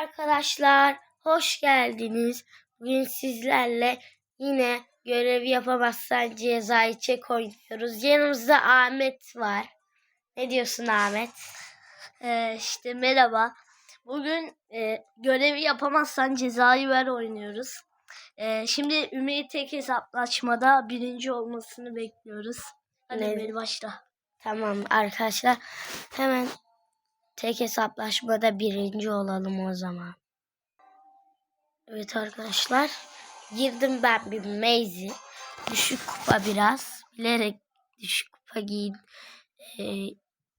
Arkadaşlar hoş geldiniz. Bugün sizlerle yine görev yapamazsan cezayı çek oynuyoruz. Yanımızda Ahmet var. Ne diyorsun Ahmet? Ee, işte merhaba. Bugün e, görevi yapamazsan cezayı ver oynuyoruz. Ee, şimdi Ümit tek hesaplaşmada birinci olmasını bekliyoruz. Hadi? Emel başla. Tamam arkadaşlar hemen tek hesaplaşmada birinci olalım o zaman. Evet arkadaşlar girdim ben bir Maze. Düşük kupa biraz. Bilerek düşük kupa giy e,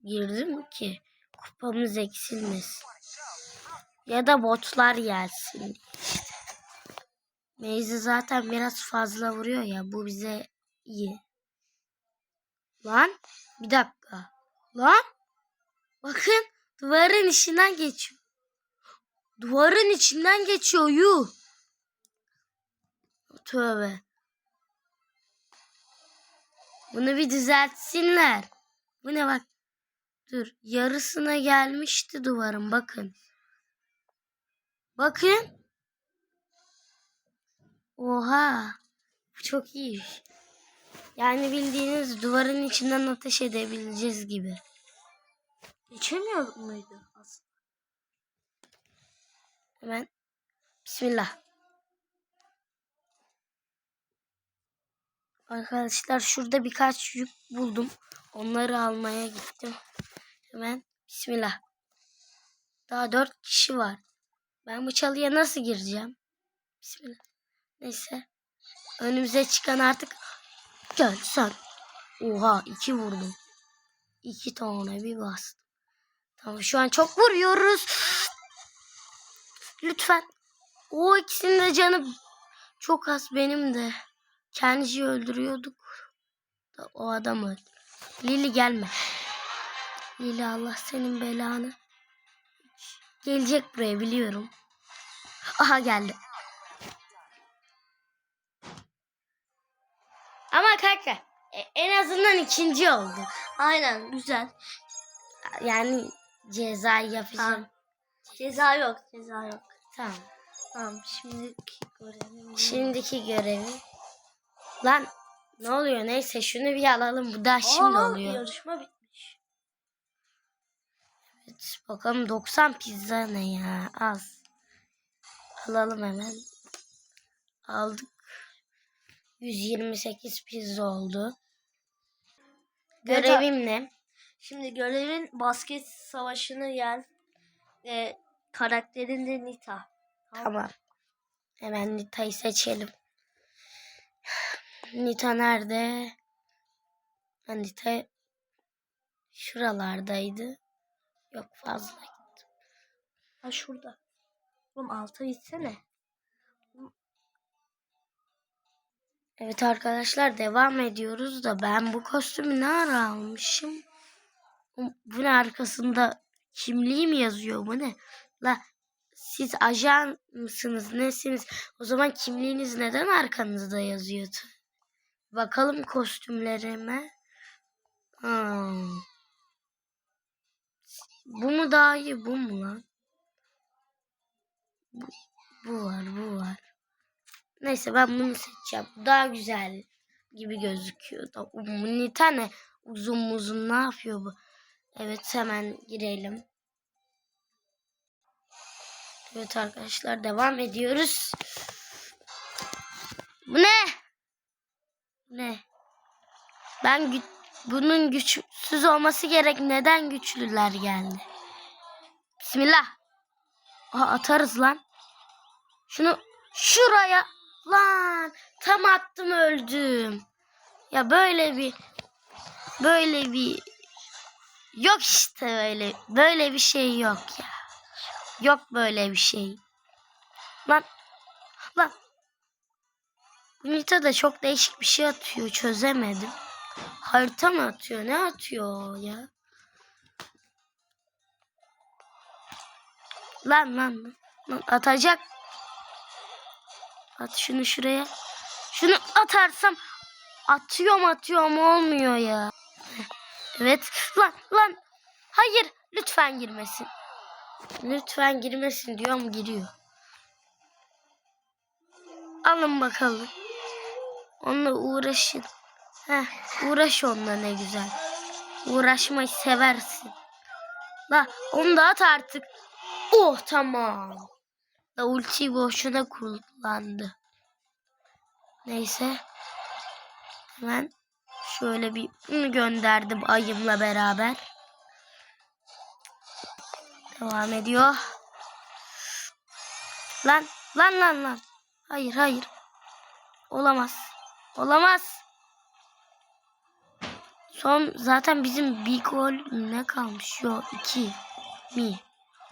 girdim ki kupamız eksilmesin. Ya da botlar gelsin işte. Maze zaten biraz fazla vuruyor ya bu bize iyi. Lan bir dakika. Lan bakın duvarın içinden geçiyor. Duvarın içinden geçiyor yuh. Tövbe. Bunu bir düzeltsinler. Bu ne bak. Dur yarısına gelmişti duvarın bakın. Bakın. Oha. Bu çok iyi. Yani bildiğiniz duvarın içinden ateş edebileceğiz gibi. Geçemiyor muydu aslında? Hemen. Bismillah. Arkadaşlar şurada birkaç yük buldum. Onları almaya gittim. Hemen. Bismillah. Daha dört kişi var. Ben bu çalıya nasıl gireceğim? Bismillah. Neyse. Önümüze çıkan artık. Gel sen. Oha iki vurdum. İki tane bir bastım. Tamam şu an çok vuruyoruz. Lütfen. O ikisinin de canı çok az benim de. Kendisi öldürüyorduk. O adam öldü. Lili gelme. Lili Allah senin belanı. Gelecek buraya biliyorum. Aha geldi. Ama kanka e, en azından ikinci oldu. Aynen güzel. Yani ceza yapacağım. Ceza yok ceza yok. Tamam. Tamam şimdiki görelim. Şimdiki görevi. Lan ne oluyor? Neyse şunu bir alalım. Bu daha şimdi Aa, oluyor. Yarışma bitmiş. Evet, bakalım 90 pizza ne ya? Az. Alalım hemen. Aldık. 128 pizza oldu. Görevim ne? Şimdi görevin basket savaşını yen e, karakterin de Nita. Tamam. Hemen Nita'yı seçelim. Nita nerede? Ha, Nita şuralardaydı. Yok fazla. Ha şurada. Oğlum alta gitsene. Evet arkadaşlar devam ediyoruz da ben bu kostümü ne ara almışım? Bu ne arkasında kimliği mi yazıyor bu ne? La siz ajan mısınız nesiniz? O zaman kimliğiniz neden arkanızda yazıyordu? Bakalım kostümlerime. Hmm. Bu mu daha iyi bu mu lan? Bu, bu var bu var. Neyse ben bunu seçeceğim. Daha güzel gibi gözüküyor. Da, bu ne? Uzun uzun ne yapıyor bu? Evet hemen girelim. Evet arkadaşlar devam ediyoruz. Bu ne? Ne? Ben gü- bunun güçsüz olması gerek. Neden güçlüler geldi? Bismillah. Aha, atarız lan. Şunu şuraya lan tam attım öldüm. Ya böyle bir böyle bir yok işte böyle böyle bir şey yok ya. Yok böyle bir şey. Lan lan Nita da çok değişik bir şey atıyor çözemedim. Harita mı atıyor ne atıyor ya? Lan lan lan atacak At şunu şuraya. Şunu atarsam atıyorum atıyorum olmuyor ya. Evet. Lan lan. Hayır. Lütfen girmesin. Lütfen girmesin diyorum giriyor. Alın bakalım. Onunla uğraşın. Heh, uğraş onunla ne güzel. Uğraşmayı seversin. La onu da at artık. Oh tamam. La ultiyi boşuna kullandı. Neyse. Hemen şöyle bir gönderdim ayımla beraber. Devam ediyor. Lan lan lan lan. Hayır hayır. Olamaz. Olamaz. Son zaten bizim bir gol ne kalmış? Yok iki mi?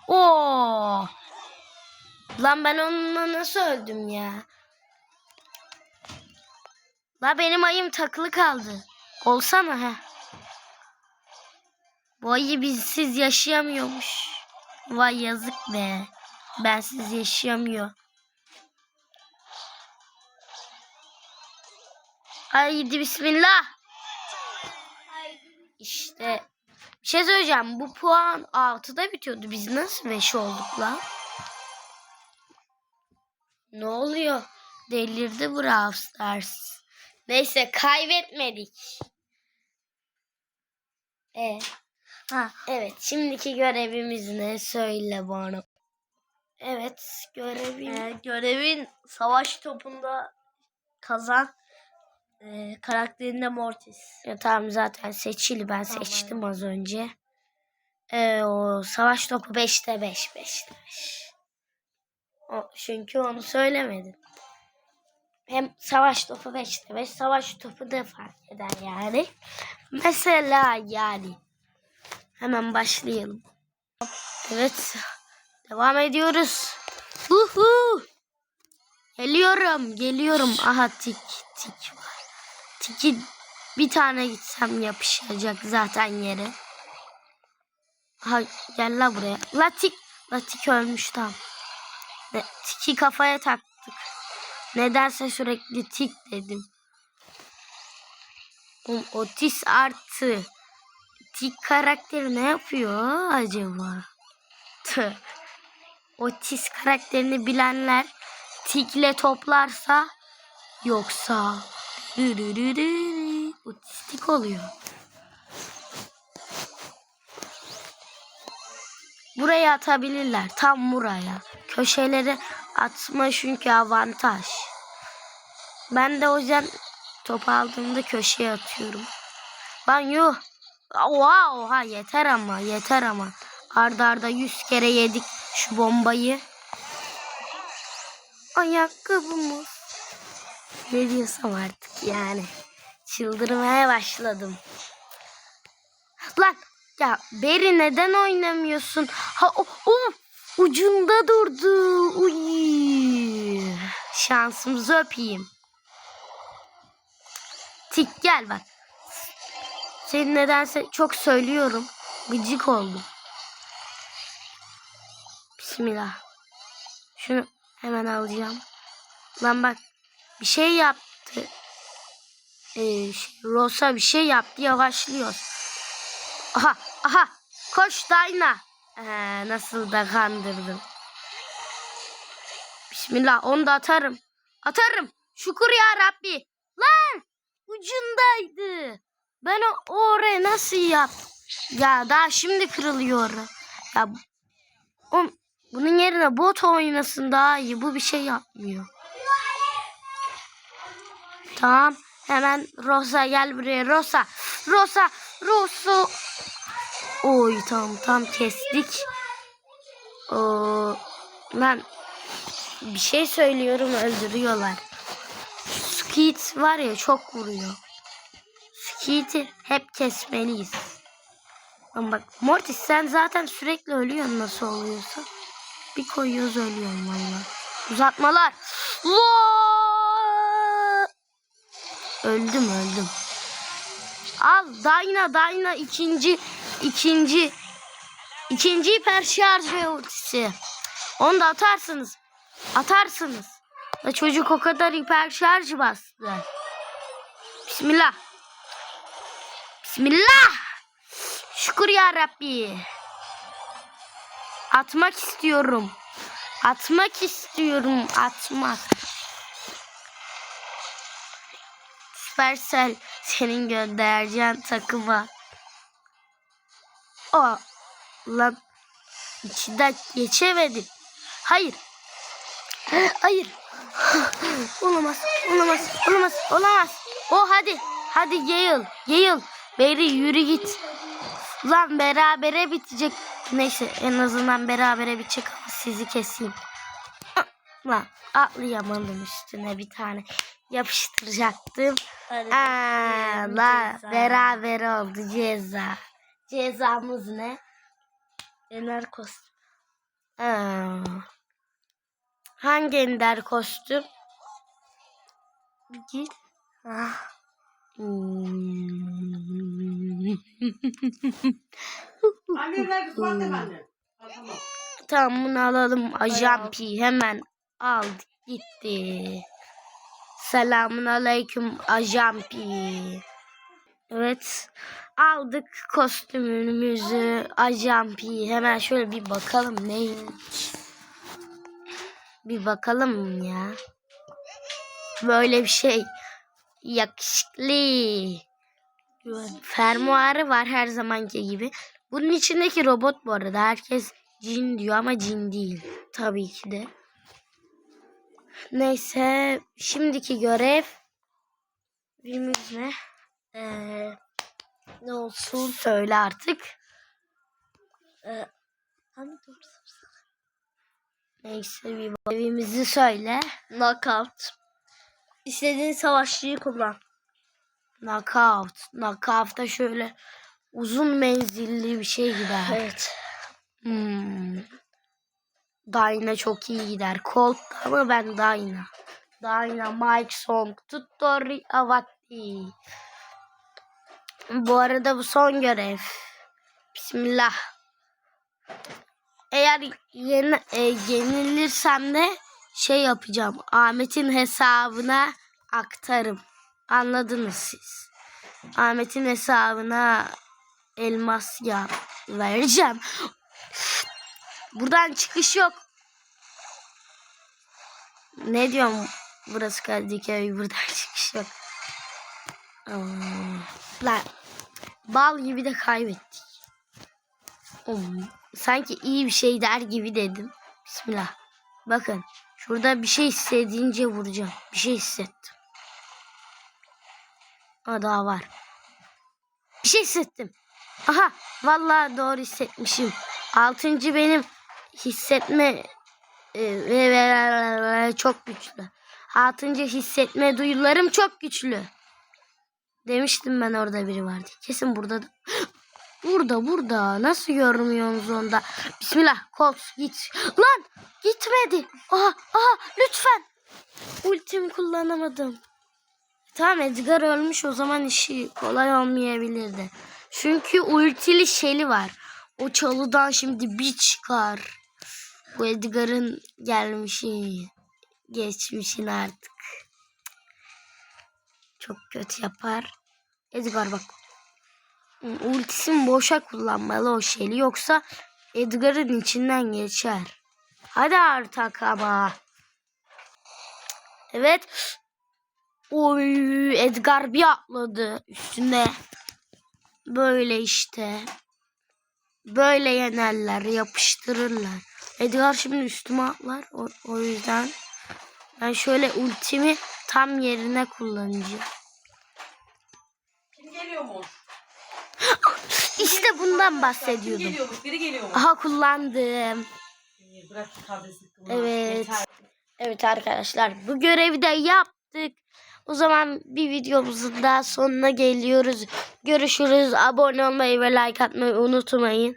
Oo. Lan ben onunla nasıl öldüm ya? La benim ayım takılı kaldı. Olsana ha. Bu ayı bizsiz yaşayamıyormuş. Vay yazık be. Bensiz yaşayamıyor. Haydi bismillah. İşte bir şey söyleyeceğim. Bu puan 6'da bitiyordu. Biz nasıl 5 olduk lan? Ne oluyor? Delirdi Brawl Stars. Neyse kaybetmedik. E, Ha, evet şimdiki görevimiz ne? Söyle bana. Evet görevim. e, görevin savaş topunda kazan e, karakterinde Mortis. Ya, tamam zaten seçili ben Tamam. seçtim az önce. Ee, o savaş topu 5'te 5 5'te 5. O, çünkü onu söylemedin. Hem savaş topu 5'te 5 savaş topu da eder yani. Mesela yani. Hemen başlayalım. Evet. Devam ediyoruz. Uhu. Geliyorum, geliyorum. Aha tik, tik var. Tiki bir tane gitsem yapışacak zaten yere. Ha gel la buraya. La tik. La ölmüş tam. Tiki kafaya taktık. Nedense sürekli tik dedim. Oğlum, otis artı. Tik karakteri ne yapıyor acaba? Tüh. Otis karakterini bilenler tikle toplarsa yoksa. Otistik oluyor. Buraya atabilirler. Tam buraya. Köşelere atma çünkü avantaj. Ben de o yüzden top aldığımda köşeye atıyorum. Lan yuh. Oha oha yeter ama yeter ama. Arda arda yüz kere yedik şu bombayı. Ayakkabımız. Ne diyorsam artık yani. Çıldırmaya başladım. Lan ya Beri neden oynamıyorsun? Ha o, o ucunda durdu. Uy. Şansımızı öpeyim. Tik gel bak. Seni nedense çok söylüyorum. Gıcık oldum. Bismillah. Şunu hemen alacağım. Lan bak bir şey yaptı. Ee, şey, Rosa bir şey yaptı yavaşlıyor. Aha aha koş Dayna. Ee, nasıl da kandırdım. Bismillah onu da atarım. Atarım. Şükür ya Rabbi. Ucundaydı. Ben o oraya nasıl yap? Ya daha şimdi kırılıyor. Ya o, bunun yerine bot oynasın daha iyi. Bu bir şey yapmıyor. Tamam. Hemen Rosa gel buraya. Rosa. Rosa. Rosa. Oy tamam tam kestik. Oo, ben bir şey söylüyorum öldürüyorlar. Skeet var ya çok vuruyor. Skeet'i hep kesmeliyiz. Ama bak Mortis sen zaten sürekli ölüyorsun nasıl oluyorsa. Bir koyuyoruz ölüyorum valla. Uzatmalar. Öldüm öldüm. Al Dayna Dayna ikinci ikinci ikinci hiper şarj ve ultisi. Onu da atarsınız. Atarsınız. Da çocuk o kadar hiper şarj bastı. Bismillah. Bismillah. Şükür ya Rabbi. Atmak istiyorum. Atmak istiyorum. Atmak. Supercell senin göndereceğin takıma. O lan içinden geçemedim. Hayır. Hayır. Olamaz. Olamaz. Olamaz. Olamaz. O hadi. Hadi Yale. Yale. Beri yürü git. Lan berabere bitecek. Neyse en azından berabere bitecek ama sizi keseyim. Lan atlayamadım üstüne bir tane yapıştıracaktım. Aa, la beraber oldu ceza. Cezamız ne? Ener kostüm. Aa, hangi ender kostüm? Git. Ah. Anne ver Tamam. bunu alalım. P hemen aldı gitti. Selamun aleyküm Ajan P. Evet aldık kostümümüzü Ajan P. Hemen şöyle bir bakalım neymiş. Bir bakalım ya. Böyle bir şey. Yakışıklı. Fermuarı var her zamanki gibi. Bunun içindeki robot bu arada. Herkes cin diyor ama cin değil. Tabii ki de. Neyse. Şimdiki görev. Birimiz ne? Ee, ne olsun? Söyle artık. Ee, hani dur. Neyse bir evimizi söyle. Knockout. İstediğin savaşçıyı kullan. Knockout. Knockout'ta şöyle uzun menzilli bir şey gider. Evet. Hmm. Dyna çok iyi gider. Colt ama ben Dyna. Dyna, Mike Song, Tuttori Avatti. Bu arada bu son görev. Bismillah. Eğer yeni, e, yenilirsem de şey yapacağım. Ahmet'in hesabına aktarım. Anladınız siz. Ahmet'in hesabına elmas ya vereceğim. Buradan çıkış yok. Ne diyorum? Burası Kadıköy. Buradan çıkış yok. Lan bal gibi de kaybettik. Oğlum, sanki iyi bir şey der gibi dedim. Bismillah. Bakın şurada bir şey hissedince vuracağım. Bir şey hissettim. Aa daha var. Bir şey hissettim. Aha vallahi doğru hissetmişim. Altıncı benim hissetme e, çok güçlü. Altıncı hissetme duyularım çok güçlü. Demiştim ben orada biri vardı. Kesin burada da. Burada burada. Nasıl görmüyorsunuz onda? Bismillah. Kops git. Lan gitmedi. Aha aha lütfen. Ultimi kullanamadım. Tamam Edgar ölmüş o zaman işi kolay olmayabilirdi. Çünkü ultili şeli var. O çalıdan şimdi bir çıkar. Bu Edgar'ın gelmişi. Geçmişin artık. Çok kötü yapar. Edgar bak. Ultisini boşa kullanmalı o şeli. Yoksa Edgar'ın içinden geçer. Hadi artık ama. Evet. Oy Edgar bir atladı üstüne. Böyle işte. Böyle yenerler, yapıştırırlar. Edgar şimdi üstüme atlar. O, o yüzden ben şöyle ultimi tam yerine kullanacağım. Kim geliyormuş? İşte bundan Kim bahsediyordum. geliyormuş? Biri geliyormuş. Aha kullandım. Bırak. Evet. Yeter. Evet arkadaşlar bu görevi de yaptık. O zaman bir videomuzun daha sonuna geliyoruz. Görüşürüz. Abone olmayı ve like atmayı unutmayın.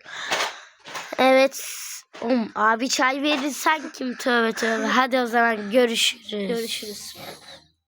Evet. Oğlum, abi çay verirsen kim tövbe tövbe. Hadi o zaman görüşürüz. Görüşürüz.